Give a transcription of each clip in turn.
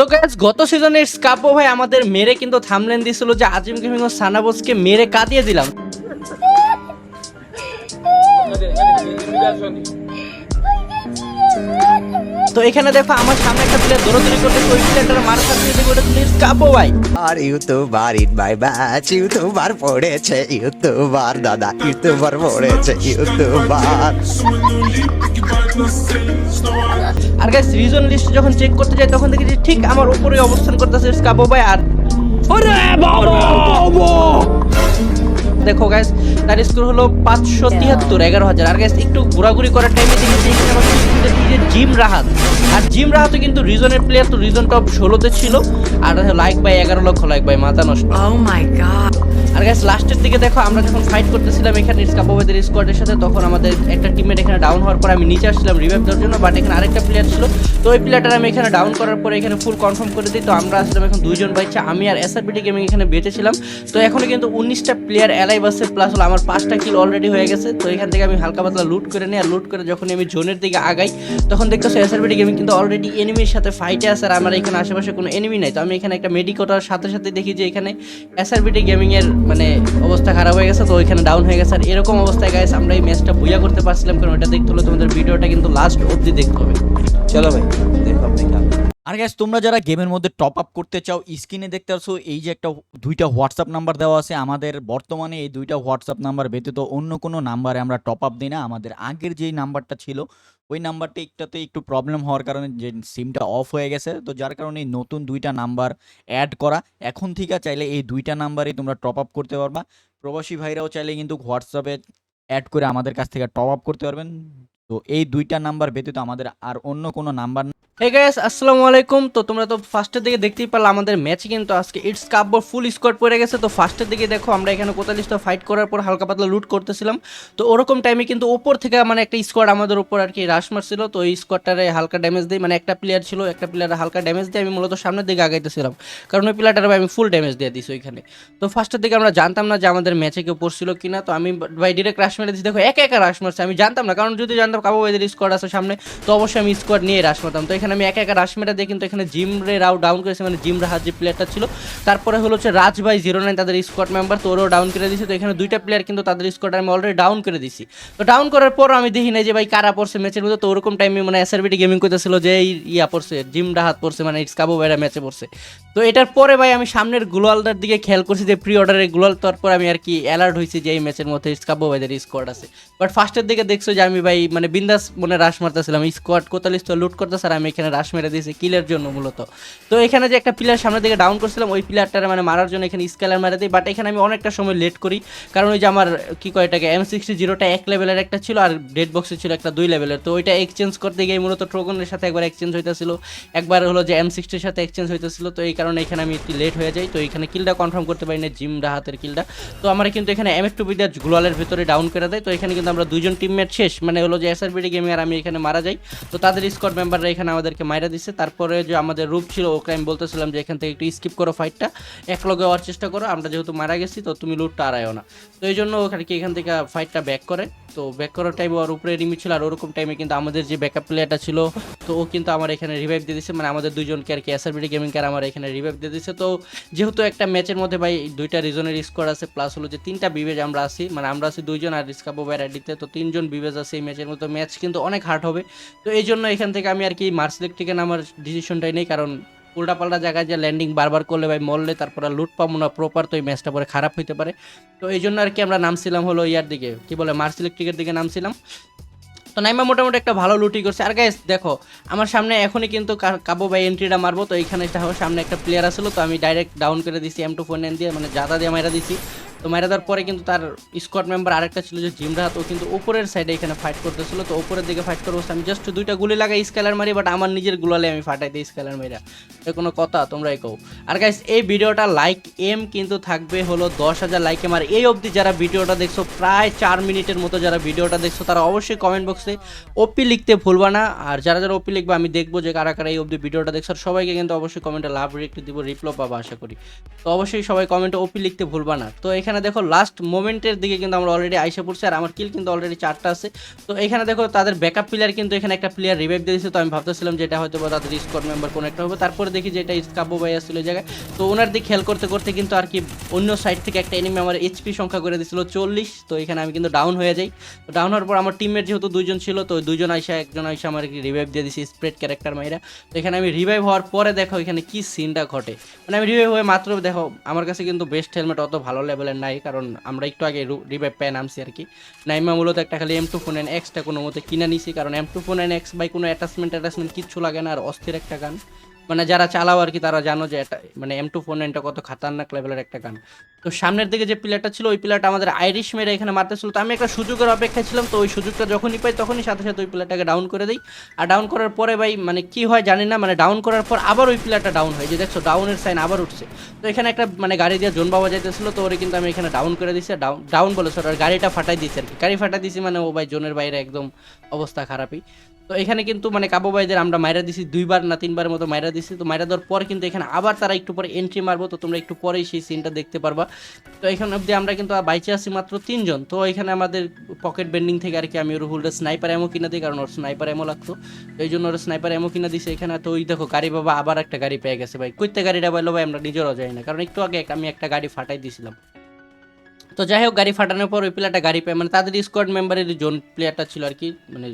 তো গ্যাস গত সিজনের স্কাপো ভাই আমাদের মেরে কিন্তু থামলেন দিছিল যে আজিম গেমিং ও সানাবোসকে মেরে কাঁদিয়ে দিলাম তো এখানে দেখো আমার সামনে একটা প্লেয়ার দৌড়াদৌড়ি করতে ওই প্লেয়ারটার মারা সাথে সাথে ওটা তুমি স্কাপো ভাই। আর YouTuber in my batch YouTuber পড়েছে ইউটিউবার দাদা ইউটিউবার পড়েছে ইউটিউবার। আর গাইস রিজন লিস্ট যখন চেক করতে যাই তখন দেখি যে ঠিক আমার উপরে অবস্থান করতেছে স্কাপো ভাই আর দেখো গ্যাস তার স্কোর হলো পাঁচশো তিয়াত্তর, এগারো হাজার। আর গ্যাস একটু ঘোরাঘুরি করার টাইমে দেখেছি জিম রাহাত আর জিম রাহাতও কিন্তু রিজনের প্লেয়ার তো রিজন টপ ষোলোতে ছিল। আর লাইক বাই এগারো লক্ষ লাইক বাই মাথা নষ্ট। ও মাই god. আর গাইস লাস্টের দিকে দেখো, আমরা যখন ফাইট করতেছিলাম এখানে স্কাপোভেদের স্কোয়াডের সাথে, তখন আমাদের একটা টিমের এখানে ডাউন হওয়ার পর আমি নিচে আসছিলাম রিভাইভ দেওয়ার জন্য বাট এখানে আরেকটা প্লেয়ার ছিল। তো ওই প্লেয়ারটা আমি এখানে ডাউন করার পরে এখানে ফুল কনফার্ম করে দিই। তো আমরা আসলাম এখন দুইজন বাইচ্ছে আমি আর এসআরবিটি গেমিং এখানে বেঁচেছিলাম। তো এখনও কিন্তু উনিশটা প্লেয়ার অ্যালাইভ আছে প্লাস হলো আমার পাঁচটা কিল অলরেডি হয়ে গেছে। তো এখান থেকে আমি হালকা পাতলা লুট করে নিই, আর লুট করে যখন আমি জোনের দিকে আগাই, তখন দেখতেছো এসআরবিটি গেমিং কিন্তু অলরেডি এনিমির সাথে ফাইটে আছে, আর আমার এখানে আশেপাশে কোনো এনিমি নাই। তো আমি এখানে একটা মেডিকোটার সাথে সাথে দেখি যে এখানে এসআরবিটি গেমিং এর মানে অবস্থা খারাপ হয়ে গেছে, তো ওইখানে ডাউন হয়ে গেছে আর এরকম অবস্থায় গাইস আমরা এই ম্যাচটা বুঝা করতে পারছিলাম, কারণ ওইটা দেখতে হলে তোমাদের ভিডিওটা কিন্তু লাস্ট অবধি দেখতে হবে চলো ভাই। আর গ্যাস তোমরা যারা গেমের মধ্যে টপ আপ করতে চাও স্ক্রিনে দেখতে পাচ্ছ, এই যে একটা দুইটা হোয়াটসঅ্যাপ নাম্বার দেওয়া আছে, আমাদের বর্তমানে এই দুইটা হোয়াটসঅ্যাপ নাম্বার ব্যতীত অন্য কোনো নাম্বারে আমরা টপ আপ দিই না। আমাদের আগের যেই নাম্বারটা ছিল, ওই নাম্বারটা একটাতে একটু প্রবলেম হওয়ার কারণে যে সিমটা অফ হয়ে গেছে। তো যার কারণে নতুন দুইটা নাম্বার অ্যাড করা, এখন থেকে চাইলে এই দুইটা নাম্বারে তোমরা টপ আপ করতে পারবা। প্রবাসী ভাইরাও চাইলে কিন্তু হোয়াটসঅ্যাপে অ্যাড করে আমাদের কাছ থেকে টপ আপ করতে পারবেন। তো এই দুইটা নাম্বার ব্যতীত আমাদের আর অন্য কোনো নাম্বার হে গাইস আসসালামু আলাইকুম তো তোমরা তো ফার্স্টের দিকে দেখতেই পারলে আমাদের ম্যাচে কিন্তু আজকে ইটস কাপ ফুল স্কোয়াড পড়ে গেছে। তো ফার্স্টের দিকে দেখো, আমরা এখানে কোতালিশটা ফাইট করার পর হালকা পাতলা লুট করতেছিলাম। তো ওরকম টাইমে কিন্তু ওপর থেকে মানে একটা স্কোয়াড আমাদের উপর আর কি রাশ মারছিল। তো ওই স্কোয়াডটারে হালকা ড্যামেজ দিই মানে একটা প্লেয়ার ছিল, একটা প্লেয়ার হালকা ড্যামেজ দিয়ে আমি মূলত সামনের দিকে আগাইতেছিলাম। কারণ ওই প্লেয়ারটার আমি ফুল ড্যামেজ দিয়ে দিছি ওইখানে। তো ফার্স্টের দিকে আমরা জানতাম না যে আমাদের ম্যাচে কেউ পড়ছিল কিনা। তো আমি ভাই ডিরেক্ট রাশ মেরে দিচ্ছি দেখো, একা একা রাশ মারছে। আমি জানতাম না, কারণ যদি জানতাম কাবু ভাইদের স্কোয়াড আছে সামনে, তো অবশ্যই আমি স্কোয়াড নিয়ে রাশ মারতাম। তো এখানে আমি একা একা রাশ মেরে দিয়ে কিন্তু এখানে জিম রে রাও ডাউন করেছে মানে জিম রাহাত যে প্লেয়ারটা ছিল। তারপরে হলো হচ্ছে রাজ ভাই জিরো নাইন তাদের স্কোয়াড মেম্বার তো ওরাও ডাউন করে দিয়েছে। তো এখানে দুইটা প্লেয়ার কিন্তু তাদের স্কোয়াড আমি অলরেডি ডাউন করে দিছি তো ডাউন করার পর আমি দেখি নাই যে ভাই কারা পড়ছে ম্যাচের মধ্যে। তো ওরকম টাইমে মানে এসআরবিটি গেমিং করতেছিল যে এই ইয়া পড়ছে জিম রাহাত পড়ছে মানে ইটস কাবু ভাইরা ম্যাচে পড়ছে। তো এটার পরে ভাই আমি সামনের গ্লোয়ালটার দিকে খেয়াল করছি যে প্রি অর্ডারের গ্লোয়াল তারপর আমি আর কি অ্যালার্ট হয়েছি যে এই ম্যাচের মধ্যে ইটস কাবু ভাইদের স্কোয়াড আছে। বাট ফার্স্টের দিকে দেখছ যে আমি ভাই মানে বিন্দাস মনে রাশ মারতেছিলাম স্কোয়াড কোতালিশ তো লুট করতেছে আর আমি এখানে রাশ মেরে দিয়েছে কিলের জন্য মূলত। তো এখানে যে একটা প্লেয়ার সামনের দিকে ডাউন করছিলাম, ওই প্লেয়ারটার মানে মারার জন্য এখানে স্কেলার মারা দিই। বাট এখানে আমি অনেকটা সময় লেট করি। কারণ ওই যে আমার, কি কয় এটাকে এম সিক্সটি জিরোটা এক লেভেলের একটা ছিল আর ডেড বক্সে ছিল একটা দুই লেভেলের তো ওইটা এক্সচেঞ্জ করতে গিয়ে মূলত ট্রোগনের সাথে একবার এক্সচেঞ্জ হইতেছিল। একবার হলো যে এম সিক্সটির সাথে এক্সচেঞ্জ হইতেছিল। তো এই কারণে এখানে আমি একটু লেট হয়ে যাই। তো এখানে কিলটা কনফার্ম করতে পারি না জিম রাহাতের কিলটা তো আমরা কিন্তু এখানে এম এফ টু বিদার গ্লোয়ালের ভিতরে ডাউন করে দেয়। তো এখানে কিন্তু আমরা দুজন টিমমেট শেষ। মানে হলো যে এস আর এসআরবিডি গেমে আর আমি এখানে মারা যাই। তো তাদের স্কোয়াড মেম্বাররা এখানে আমাদেরকে মাইরা দিচ্ছে তারপরে যে আমাদের রূপ ছিল, ওকে আমি বলতেছিলাম যে এখান থেকে একটু স্কিপ করো ফাইটটা এক লগে হওয়ার চেষ্টা করো, আমরা যেহেতু মারা গেছি, তো তুমি লুটটা আড়াইও না। তো এই জন্য ওখানে কি এখান থেকে ফাইটটা ব্যাক করে। তো ব্যাক করার টাইমে ওর উপরে রিমি ছিল, আর ওরকম টাইমে কিন্তু আমাদের যে ব্যাকআপ প্লেয়ারটা ছিল, তো ও কিন্তু আমার এখানে রিভাইভ দিয়ে দিচ্ছে মানে আমাদের দুজনকে আর কি এসআরবিডি গেমিং কার আমার এখানে রিভাইভ দিয়ে দিচ্ছে তো যেহেতু একটা ম্যাচের মধ্যে ভাই দুইটা রিজনের স্কোর আছে প্লাস হলো যে তিনটা বিবেজ আমরা আছি মানে আমরা আছি দুইজন আর রিস্কাবো বাইর আইডিতে তো তিনজন বিবেজ আছে এই ম্যাচের মতো ম্যাচ কিন্তু অনেক হার্ড হবে। তো এই জন্য এখান থেকে আমি আর কি মার্সিলেক থেকে নামার ডিসিশনটাই নেই, কারণ উল্টাপাল্টা জায়গায় যে ল্যান্ডিং বারবার করলে ভাই মরলে তারপরে লুট পাবো না প্রপার তো এই ম্যাচটা পরে খারাপ হইতে পারে। তো এই জন্য আর কি আমরা নামছিলাম হলো ইয়ার দিকে, কি বলে মার্স ইলেকট্রিকের দিকে নামছিলাম। তো নাইমা মোটামুটি একটা ভালো লুটি করছে। আর গাইস দেখো, আমার সামনে এখনই কিন্তু কাবু ভাই এন্ট্রিটা মারবো, তো এইখানে সামনে একটা প্লেয়ার আসলো, তো আমি ডাইরেক্ট ডাউন করে দিছি এম টু ফোর নাইন দিয়ে মানে জাদা দিয়ে মারা দিছি। তো মারা দেওয়ার পরে কিন্তু তার স্কোয়াড মেম্বার আরেকটা ছিল যে জিমরাহাত ও কিন্তু উপরের সাইডে এখানে ফাইট করতেছিল। তো উপরের দিকে ফাইট করব, আমি জাস্ট দুইটা গুলি লাগাই স্কেলার মারি বাট আমার নিজের গুলালে আমি ফাটাই দিই স্কেলার মারিরা এটা কোনো কথা, তোমরাই কও। আর গাইস এই ভিডিওটা লাইক এম কিন্তু থাকবে হলো দশ হাজার লাইক এম আর এই অবধি যারা ভিডিওটা দেখছ, প্রায় চার মিনিটের মতো যারা ভিডিওটা দেখছ, তারা অবশ্যই কমেন্ট বক্সে ওপি লিখতে ভুলবা না। আর যারা যারা ওপি লিখবে, আমি দেখব যে কারা কারা এই অবধি ভিডিওটা দেখছ। সবাইকে কিন্তু অবশ্যই কমেন্টে লাভ রেখে দিব রিপ্লো পাবো, আশা করি। তো অবশ্যই সবাই কমেন্টে ওপি লিখতে ভুলবা না। তো এখানে এখানে দেখো লাস্ট মোমেন্টের দিকে কিন্তু আমরা অলরেডি আইসে পড়ছি আর আমার কিল কিন্তু অলরেডি চারটা আছে। তো এখানে দেখো তাদের ব্যাকআপ প্লেয়ার কিন্তু এখানে একটা প্লেয়ার রিভাইভ দিয়েছে। তো আমি ভাবতেছিলাম যে এটা হয়তো বা তাদের স্কোয়াড মেম্বার কোনো একটা হবে। তারপরে দেখি যে এটা কাব্য ভাই আসছিল ওই জায়গায়। তো ওনার দিকে খেয়াল করতে করতে কিন্তু আর কি অন্য সাইড থেকে একটা এনিমি আমার এইচপি সংখ্যা করে দিয়েছিল চল্লিশ। তো এখানে আমি কিন্তু ডাউন হয়ে যাই। তো ডাউন হওয়ার পর আমার টিমমেট যেহেতু দুজন ছিল, তো ওই দুইজন আইসা, একজন আইসা আমার কি রিভাইভ দিয়ে দিয়েছি স্প্রেড ক্যারেক্টার মাইরা। তো এখানে আমি রিভাইভ হওয়ার পরে দেখো এখানে কি সিনটা ঘটে। মানে আমি রিভাইভ হয়ে মাত্র দেখো, আমার কাছে কিন্তু বেস্ট হেলমেট অত ভালো লেভেলের নাই, কারণ আমরা একটু আগে রিভাইভ পেয়ে নামছি আর কি। নাইমা মূলত একটা খালি এম টু ফোন এন এক্সটা কোনো মতে কিনে নিছি, কারণ M two phone N X by কোনো অ্যাটাচমেন্ট অ্যাটাচমেন্ট কিচ্ছু লাগে না, আর অস্থির একটা গান। মানে যারা চালাও আর কি, তারা জানো যে এটা মানে এম টু ফোর নাইনটা কত খাতারনাক লেভেলের একটা গান। তো সামনের দিকে যে প্লেয়ারটা ছিল, ওই প্লেয়ারটা আমাদের আইরিশ মেরে এখানে মারতেছিল। তো আমি একটা সুযোগের অপেক্ষায় ছিলাম, তো ওই সুযোগটা যখনই পাই, তখনই সাথে সাথে ওই প্লেয়ারটাকে ডাউন করে দিই। আর ডাউন করার পরে ভাই মানে কি হয় জানি না মানে ডাউন করার পর আবার ওই প্লেয়ারটা ডাউন হয়। যে দেখছ ডাউনের সাইন আবার উঠছে। তো এখানে একটা মানে গাড়ি দিয়ে জোন বাবা যাইতেছিল, তো ওরে কিন্তু আমি এখানে ডাউন করে দিছি। ডাউন ডাউন বলে সর গাড়িটা ফাটাই দিয়েছি আর কি। গাড়ি ফাটাই দিছি মানে ও ভাই জোনের বাইরে একদম অবস্থা খারাপই। তো এখানে কিন্তু মানে কাবু ভাইদের আমরা মাইরা দিছি দুইবার না তিনবারের মতো মাইরা দিছি। তো মাইরা দেওয়ার পর কিন্তু এখানে আবার তারা একটু পরে এন্ট্রি মারবো, তো তোমরা একটু পরেই সেই সিনটা দেখতে পারবা। তো এখানে অবধি আমরা কিন্তু বাইচে আছি মাত্র তিনজন। তো এখানে আমাদের পকেট বেন্ডিং থেকে আর কি আমি ওর হুলটা স্নাইপার এমো কিনা দিই, কারণ ওর স্নাইপার এমো লাগতো। এই জন্য ওর স্নাইপার এমো কিনা দিছে এখানে। তো ওই দেখো, গাড়ি বাবা আবার একটা গাড়ি পেয়ে গেছে ভাই। কইতে গাড়িটা পাইলো ভাই, আমরা নিজেরও যাই না, কারণ একটু আগে আমি একটা গাড়ি ফাটাই দিয়েছিলাম তো যাই হোক, গাড়ি ফাটানোর পর ওই প্লেয়ারটা গাড়ি পায় মানে তাদের স্কোয়াড মেম্বারের জোন প্লেয়ারটা ছিল আর কি মানে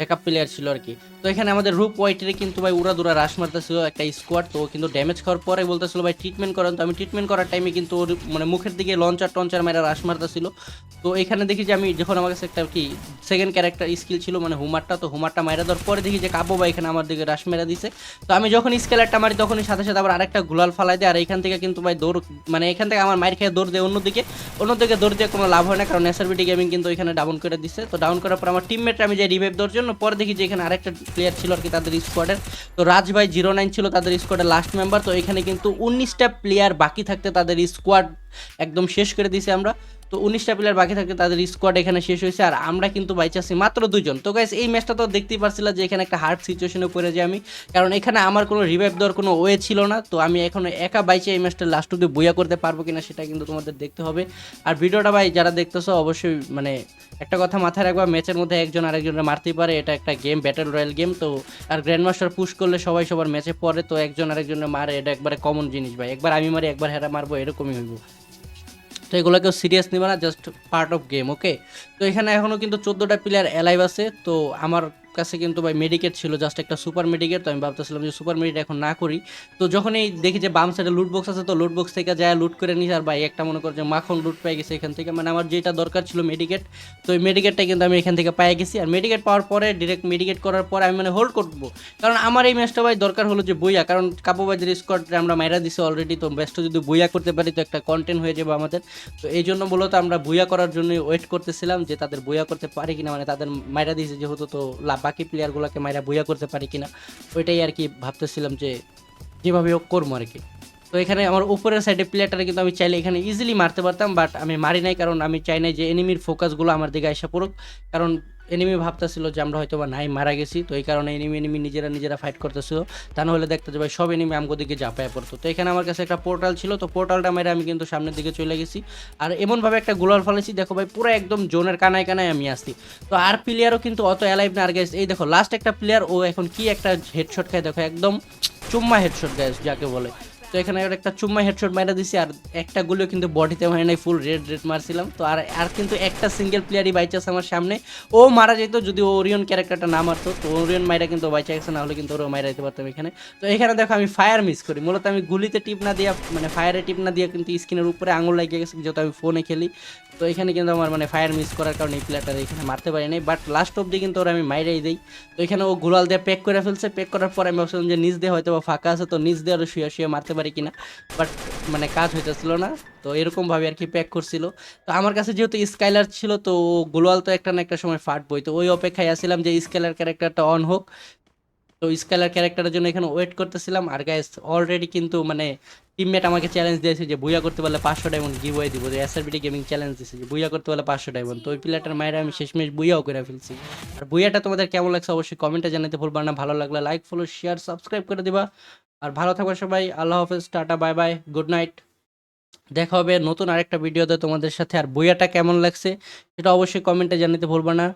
ব্যাকআপ প্লেয়ার ছিল আর কি। তো এখানে আমাদের রূপ হোয়াইটের কিন্তু ভাই উড়া দুরা রাশ মারতেছিল একটা স্কোয়াড তো কিন্তু ড্যামেজ খাওয়ার পরে বলতেছিল, ভাই ট্রিটমেন্ট করেন। তো আমি ট্রিটমেন্ট করার টাইমে কিন্তু ওর মানে মুখের দিকে লঞ্চার টঞ্চার মেরা রাশ মারতেছিল। তো এখানে দেখি যে আমি যখন আমার কাছে একটা কি সেকেন্ড ক্যারেক্টার স্কিল ছিল মানে হুমারটা, তো হুমারটা মারা দেওয়ার পরে দেখি যে কাব্য ভাই এখানে আমার দিকে রাশ মেরা দিছে। তো আমি যখন স্কেলারটা মারি, তখনই সাথে সাথে আবার আরেকটা গুলাল ফালাই দেয়, আর এখান থেকে কিন্তু ভাই দৌড় মানে এখান থেকে আমার মায়ের খেয়ে দৌড় দেয় অন্যদিকে অন্যদিকে দৌড় দিয়ে কোনো লাভ হয় না, কারণ এসআরবিটি গেমিং কিন্তু এখানে ডাউন করে দিচ্ছে তো ডাউন করার পর আমার টিমমেট আমি যে রিভাইভ দেওয়ার জন্য পরে দেখি যে এখানে আরেকটা প্লেয়ার ছিল আর কি তাদের স্কোয়াডের তো রাজভাই জিরো নাইন ছিল তাদের স্কোয়াডের লাস্ট মেম্বার তো এখানে কিন্তু উনিশটা প্লেয়ার বাকি থাকতে তাদের স্কোয়াড একদম শেষ করে দিয়েছি আমরা। তো উনিশটা প্লেয়ার বাকি থাকতে তাদের স্কোয়াড এখানে শেষ হয়েছে। আর আমরা কিন্তু বাইচে মাত্র দুজন তো গাইস এই ম্যাচটা তো দেখতেই পারছিলাম যে এখানে একটা হার্ড সিচুয়েশনে পড়ে যাই আমি। কারণ এখানে আমার কোনো রিভাইভ দেওয়ার কোনো ওয়ে ছিল না। তো আমি এখন একা বাইচে এই ম্যাচটা লাস্ট অব্দি বইয়া করতে পারব কিনা সেটা কিন্তু তোমাদের দেখতে হবে। আর ভিডিওটা ভাই, যারা দেখতেছো, অবশ্যই মানে একটা কথা মাথায় রাখবা ম্যাচের মধ্যে একজন আরেকজনের মারতেই পারে। এটা একটা গেম ব্যাটেল রয়্যাল গেম তো আর গ্র্যান্ড মাস্টার পুশ করলে সবাই সবার ম্যাচে পড়ে। তো একজন আরেকজনের মারে, এটা একবারে কমন জিনিস ভাই। একবার আমি মারি, একবার হেরা মারবো, এরকমই হইব। তো এগুলোকেও সিরিয়াস নেবে না just part of game okay তো এখানে এখনও কিন্তু চোদ্দোটা প্লেয়ার অ্যালাইভ আছে, তো আমার কাছে কিন্তু ভাই মেডিকেট ছিল জাস্ট একটা সুপার মেডিকেট তো আমি ভাবতেছিলাম যে সুপার মেডিকেট এখন না করি। তো যখনই দেখি যে বাম সাইডে লুট বক্স আছে, তো লুট বক্স থেকে যায় লুট করে নিই আর ভাই একটা মনে কর যে মাখন লুট পেয়ে গেছে এখান থেকে। মানে আমার যেটা দরকার ছিল মেডিকেট তো ওই মেডিকেটটা কিন্তু আমি এখান থেকে পেয়ে গেছি। আর মেডিকেট পাওয়ার পরে ডিরেক্ট মেডিকেট করার পরে আমি মানে হোল্ড করব। কারণ আমার এই ম্যাচটা ভাই দরকার হলো যে বইয়া, কারণ কাপু কাপুবাজের স্কোয়াডে আমরা মাইরা দিছি অলরেডি তো ম্যাচটা যদি বইয়া করতে পারি, তো একটা কন্টেন্ট হয়ে যাবে আমাদের। তো এই জন্য মূলত আমরা বইয়া করার জন্য ওয়েট করতেছিলাম যে তাদের বইয়া করতে পারি কিনা মানে তাদের মাইরা দিয়েছে যেহেতু, তো লা- বাকি প্লেয়ারগুলোকে মাইরা বইয়া করতে পারি কিনা, ওইটাই আর কি ভাবতেছিলাম যে যেভাবে হোক করব আর কি তো এখানে আমার উপরের সাইডে প্লেয়ারটা কিন্তু আমি চাইলে এখানে ইজিলি মারতে পারতাম বাট আমি মারি নাই, কারণ আমি চাই নাই যে এনিমির ফোকাসগুলো আমার দিকে আসা পড়ুক। কারণ এনিমি ভাবতেছিল যে আমরা হয়তো বা নাই, মারা গেছি। তো এই কারণে এনিমি এনিমি নিজেরা নিজেরা ফাইট করতেছিল। তা নাহলে দেখতে যে ভাই সব এনিমি আমগো দিকে ঝাঁপায় পড়তো। তো এখানে আমার কাছে একটা পোর্টাল ছিল, তো পোর্টালটা মেরে আমি কিন্তু সামনের দিকে চলে গেছি। আর এমনভাবে একটা গোলার ফেলেছি দেখো ভাই, পুরো একদম জোনের কানায় কানায় আমি আসছি। তো আর প্লেয়ারও কিন্তু অত অ্যালাইভ না। আর গেছে এই দেখো লাস্ট একটা প্লেয়ার ও এখন কি একটা হেডশট খায়, দেখো, একদম চুম্মা হেডশট গাইস যাকে বলে। তো এখানে একটা চুম্মা হেডশট মারা দিছি, আর একটা গুলো কিন্তু বডিতে মারি নাই ফুল রেড রেড মারছিলাম। তো আর আর কিন্তু একটা সিঙ্গেল প্লেয়ারই বাইচান্স আমার সামনে। ও মারা যেত যদি ওরিয়ন ক্যারেক্টারটা না মারতো, তো ওরিয়ন মাইরা কিন্তু বাইচা গেছে না হলে কিন্তু ওরও মাইরা দিতে পারতাম এখানে। তো এখানে দেখো আমি ফায়ার মিস করি। মূলত আমি গুলিতে টিপ না দিয়ে মানে ফায়ারে টিপ না দিয়ে কিন্তু স্ক্রিনের উপরে আঙুল লাগিয়ে গেছে, যেহেতু আমি ফোনে খেলি। তো এখানে কিন্তু আমার মানে ফায়ার মিস করার কারণে এই প্লেয়ারটা এখানে মারতে পারি নাই বাট লাস্ট অব্দি কিন্তু ওরা আমি মাইরাই দিই। তো এখানে ও গুলাল দিয়ে প্যাক করে ফেলছে প্যাক করার পর আমি ভাবছিলাম যে নিচ দিয়ে হয়তো বা ফাঁকা আছে, তো নিচ দিয়ে আরও শুয়ে শুয়ে মারতে পারি কিনা বাট মানে কাজ হইতেছিল না। তো এরকমভাবে আর কি প্যাক করছিল। তো আমার কাছে যেহেতু স্কাইলার ছিল, তো গ্লোয়াল তো একটা না একটা সময় ফাটবই। তো ওই অপেক্ষায় আসছিলাম যে স্কাইলার ক্যারেক্টারটা অন হোক। তো স্কাইলার ক্যারেক্টারের জন্য এখানে ওয়েট করতেছিলাম। আর গাইস অলরেডি কিন্তু মানে টিমমেট আমাকে চ্যালেঞ্জ দিয়েছে যে বুইয়া করতে পারলে পাঁচশো ডায়মন্ড গিভ ওয়ে দিব যে এসআরবিটি গেমিং চ্যালেঞ্জ দিয়েছে যে বুইয়া করতে পারলে পাঁচশো ডায়মন্ড তো ওই প্লেয়ারটার মায়ের আমি শেষমেশ বুইয়াও করে ফেলছি। আর বুইয়াটা তোমাদের কেমন লাগছে অবশ্যই কমেন্টে জানাতে ভুলবা না। ভালো লাগলে লাইক ফলো শেয়ার সাবস্ক্রাইব করে দিবা। আর ভালো থাকবে সবাই। আল্লাহ হাফেজ, tata bye bye good night দেখা হবে নতুন আরেকটা ভিডিওতে তোমাদের সাথে। আর বইয়াটা কেমন লাগছে সেটা অবশ্যই কমেন্টে জানাতে ভুলবা না।